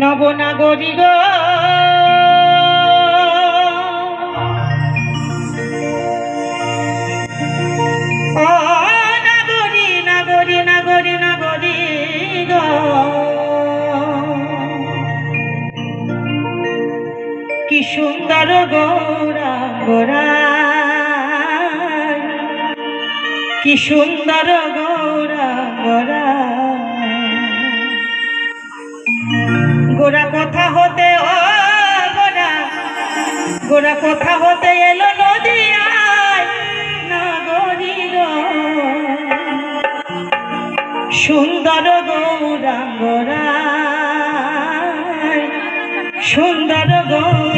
নবনাগরী গো নাগরী নাগরী নাগরী নাগরী গো কি সুন্দর গোরা গোরা। কি সুন্দর গোরা গোরা। গোরা কথা হতে ও গোরা। গোরা কথা হতে এলো নদী নাগরী গো সুন্দর গৌরা গোরা সুন্দর গোরা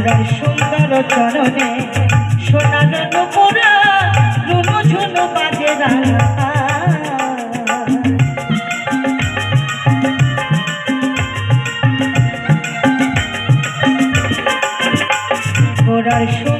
গোড়ার সুন্দর চরণে সোনার নুপুরা রুনু ঝুনু বাজে গোড়ার সুন্দর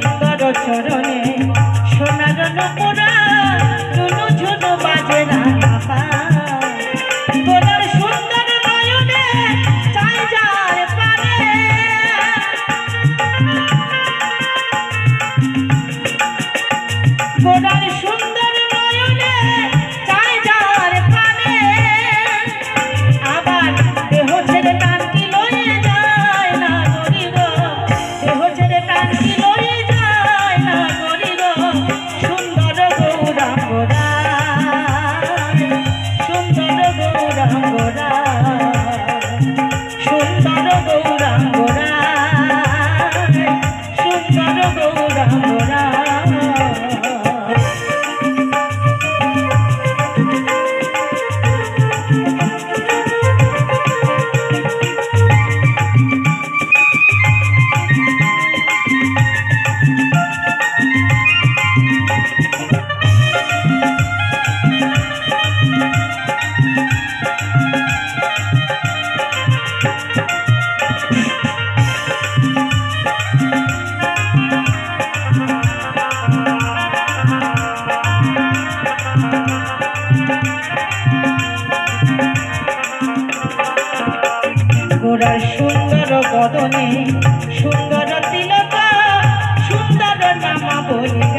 গোড়ার সুন্দর বদনে সুন্দর তিলকা সুন্দর নামা বলিয়া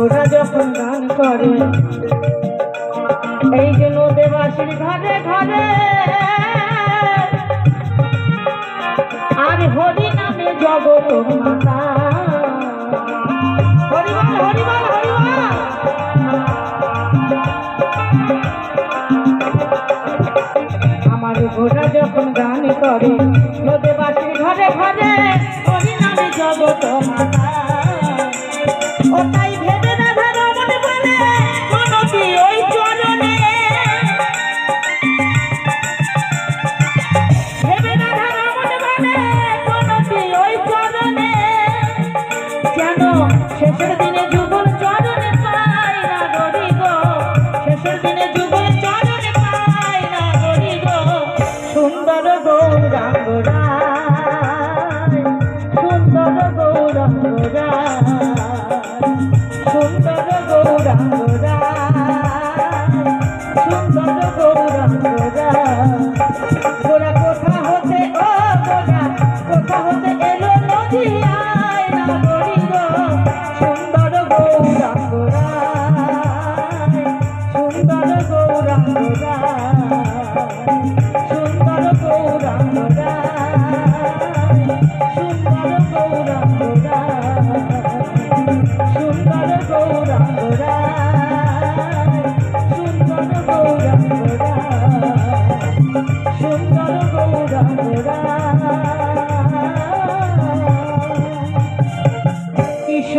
ঘোড়া যখন গান করে, এই জন্য দেবাসীর ঘরে ঘরে, আর হরি নামে জগত মাতা। ঘোড়া যখন গান করে ঘরে ঘরে, হরি নামে মাতা। শেষের দিনে যুগল চরণে পাই না গরি গো। শেষের দিনে যুগল চরণে পাই না গরি গো। সুন্দর গৌরাঙ্গ সুন্দর গৌরাঙ্গ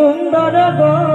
সুন্দর গো।